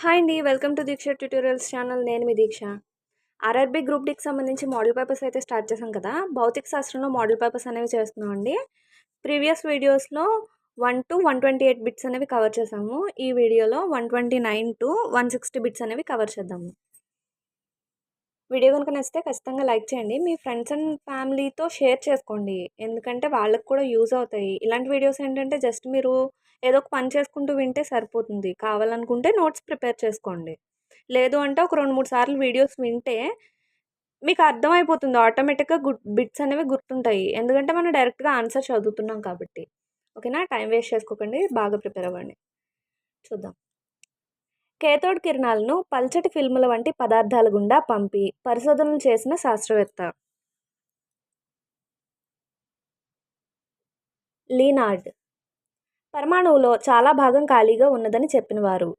Hi అండి welcome to Deeksha tutorials channel. నేను మీ దీక్ష. ఆర్ఆర్బీ గ్రూప్ డికి సంబంధించి మోడల్ పేపర్స్ అయితే స్టార్ట్ చేశాం కదా? భౌతిక శాస్త్రంలో మోడల్ పేపర్స్ అనేవి చేస్తున్నాం అండి. ప్రీవియస్ వీడియోస్లో one to one twenty eight bits అనేవి కవర్ చేసాము ఈ వీడియోలో one twenty nine to one sixty bits అనేవి కవర్ చేద్దాము. వీడియో కనుక నచ్చితే ఖచ్చితంగా లైక్ చేయండి. మీ ఫ్రెండ్స్ అండ్ ఫ్యామిలీతో షేర్ చేసుకోండి. ఎందుకంటే వాళ్ళకి కూడా యూజ్ అవుతాయి. ఇలాంటి వీడియోస్ ఏంటంటే జస్ట్ మీరు ఏదో ఒక పని చేసుకుంటూ వింటే సరిపోతుంది. కావాలనుకుంటే నోట్స్ ప్రిపేర్ చేసుకోండి. లేదు అంటే ఒక రెండు మూడు సార్లు వీడియోస్ వింటే మీకు అర్థమైపోతుంది. ఆటోమేటిక్గా గుడ్ బిట్స్ అనేవి గుర్తుంటాయి. ఎందుకంటే మనం డైరెక్ట్గా ఆన్సర్ చదువుతున్నాం కాబట్టి. ఓకేనా? టైం వేస్ట్ చేసుకోకండి. బాగా ప్రిపేర్ అవ్వండి. చూద్దాం. కేథోడ్ కిరణాలను పల్చటి ఫిల్ముల వంటి పదార్థాల గుండా పంపి పరిశోధనలు చేసిన శాస్త్రవేత్త. లీనార్డ్. పరమాణువులో చాలా భాగం ఖాళీగా ఉన్నదని చెప్పినవారు.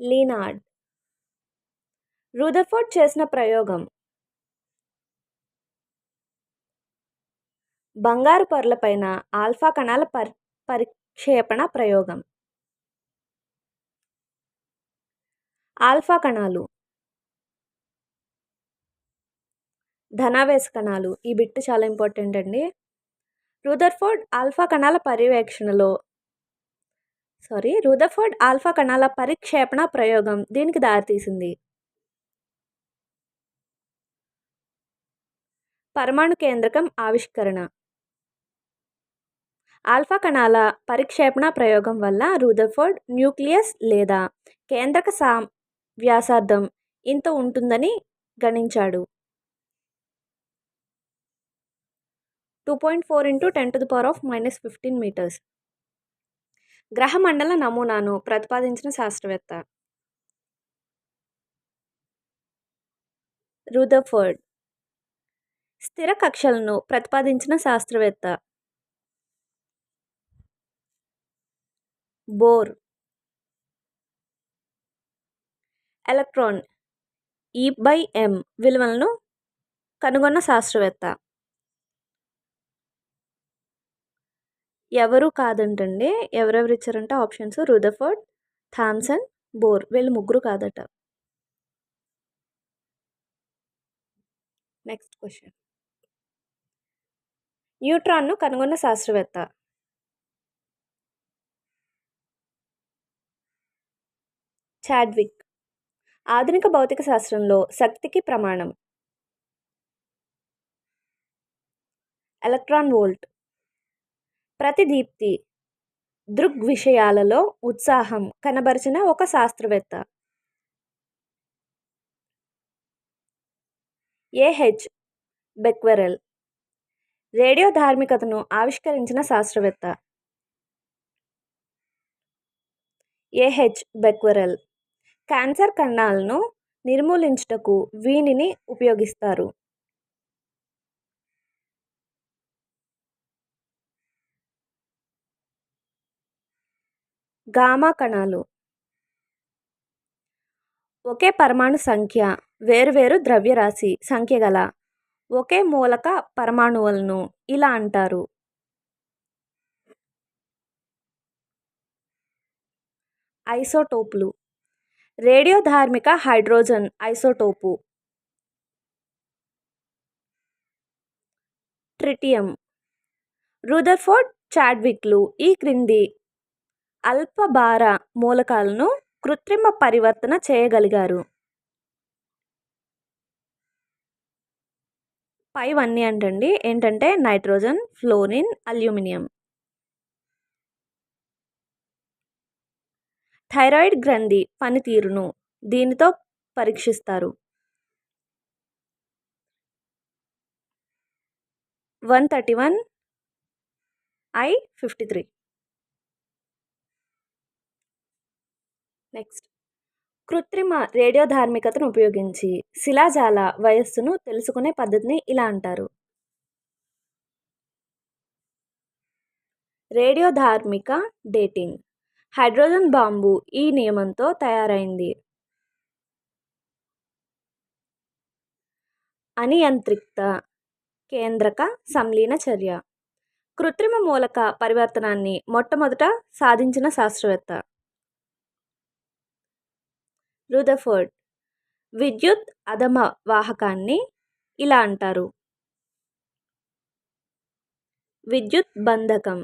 లీనార్డ్. రూదర్ఫోర్డ్ చేసిన ప్రయోగం. బంగారు పొరలపైన ఆల్ఫా కణాల పరి క్షేపణ ప్రయోగం. ఆల్ఫా కణాలు. ధనావేశ కణాలు. ఈ బిట్ చాలా ఇంపార్టెంట్ అండి. రూదర్ఫోర్డ్ ఆల్ఫా కణాల పర్యవేక్షణలో సారీ రూదర్ఫోర్డ్ ఆల్ఫా కణాల పరిక్షేపణ ప్రయోగం దీనికి దారితీసింది. పరమాణు కేంద్రకం ఆవిష్కరణ. ఆల్ఫా కణాల పరిక్షేపణ ప్రయోగం వల్ల రూదర్ఫోర్డ్ న్యూక్లియస్ లేదా కేంద్రక సా వ్యాసార్థం ఇంత ఉంటుందని గణించాడు. Two point four into ten to the power of minus fifteen metres గ్రహమండల నమూనాను ప్రతిపాదించిన శాస్త్రవేత్త. రూదర్ఫర్డ్ స్థిర కక్షలను ప్రతిపాదించిన శాస్త్రవేత్త. Bohr. Electron. E by m విలువలను కనుగొన్న శాస్త్రవేత్త. ఎవరు కాదంటండి. ఎవరెవరు ఇచ్చారంటే ఆప్షన్స్ రుదఫర్డ్ థామ్సన్ బోర్. వీళ్ళు ముగ్గురు కాదట. Next question. న్యూట్రాన్ను కనుగొన్న శాస్త్రవేత్త. చాడ్విక్. ఆధునిక భౌతిక శాస్త్రంలో శక్తికి ప్రమాణం. Electron volt. ప్రతిదీప్తి దృగ్విషయాలలో ఉత్సాహం కనబరిచిన ఒక శాస్త్రవేత్త. ఏహెచ్ బెక్వెరల్. రేడియో ధార్మికతను ఆవిష్కరించిన శాస్త్రవేత్త. AH Becquerel. క్యాన్సర్ కణాలను నిర్మూలించుటకు వీనిని ఉపయోగిస్తారు. గామా కణాలు. ఒకే పరమాణు సంఖ్య వేరువేరు ద్రవ్యరాశి సంఖ్య గల ఒకే మూలక పరమాణువులను ఇలా అంటారు. ఐసోటోపులు. రేడియోధార్మిక హైడ్రోజన్ ఐసోటోపు. ట్రిటియం. రుదర్ఫోర్డ్ చాడ్విక్లు ఈ క్రింది అల్పభార మూలకాలను కృత్రిమ పరివర్తన చేయగలిగారు. పైవన్నీ అంటండి. ఏంటంటే నైట్రోజన్ ఫ్లోరిన్ అల్యూమినియం. థైరాయిడ్ గ్రంథి పనితీరును దీనితో పరీక్షిస్తారు. One thirty one I fifty three. Next. కృత్రిమ రేడియోధార్మికతను ఉపయోగించి శిలాజాల వయస్సును తెలుసుకునే పద్ధతిని ఇలా అంటారు. రేడియోధార్మిక డేటింగ్. హైడ్రోజన్ బాంబు ఈ నియమంతో తయారైంది. అనియంత్రిత కేంద్రక సంలీన చర్య. కృత్రిమ మూలక పరివర్తనాన్ని మొట్టమొదట సాధించిన శాస్త్రవేత్త. రుదఫోర్డ్ విద్యుత్ అధమ వాహకాన్ని ఇలా అంటారు. విద్యుత్ బంధకం.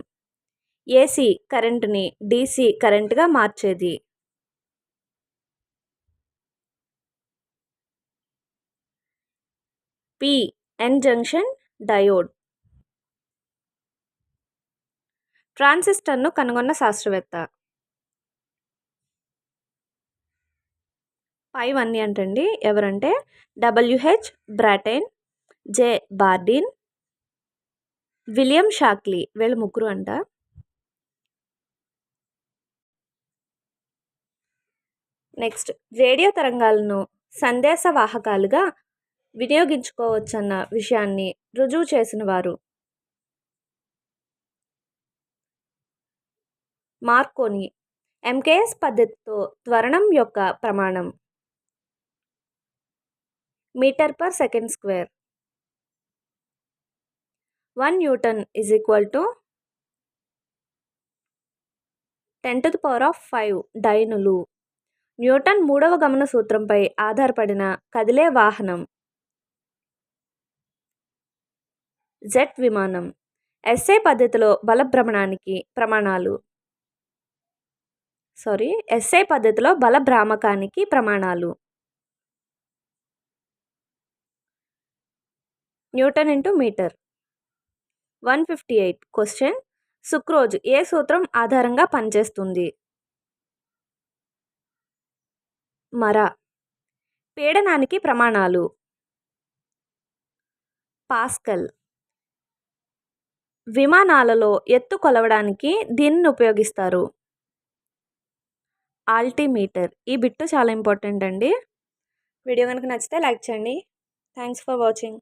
ఏసీ కరెంటుని డీసీ కరెంటుగా మార్చేది. P N junction diode. ట్రాన్సిస్టర్ను కనుగొన్న శాస్త్రవేత్త. ఫైవ్ అన్ని అంటండి. ఎవరంటే W H Brattain J Bardeen William Shockley వీళ్ళు ముగ్గురు అంట. నెక్స్ట్ రేడియో తరంగాలను సందేశ వాహకాలుగా వినియోగించుకోవచ్చన్న విషయాన్ని రుజువు చేసిన వారు మార్కోని ఎంకేఎస్ పద్ధతితో త్వరణం యొక్క ప్రమాణం. Metre per second square. One Newton is equal to ten to the power of five డైనులు. Newton మూడవ గమన సూత్రంపై ఆధారపడిన కదిలే వాహనం. జెట్ విమానం. ఎస్ఏ పద్ధతిలో బలభ్రమణానికి ప్రమాణాలు. సారీ ఎస్ఐ పద్ధతిలో బల భ్రామకానికి ప్రమాణాలు. Newton into metre. One fifty eight. Question. Sucrose ఏ సూత్రం ఆధారంగా పనిచేస్తుంది? మర. పీడనానికి ప్రమాణాలు. పాస్కల్. విమానాలలో ఎత్తు కొలవడానికి దీనిని ఉపయోగిస్తారు. ఆల్టీమీటర్. ఈ బిట్టు చాలా ఇంపార్టెంట్ అండి. వీడియో కనుక నచ్చితే లైక్ చేయండి. Thanks for watching.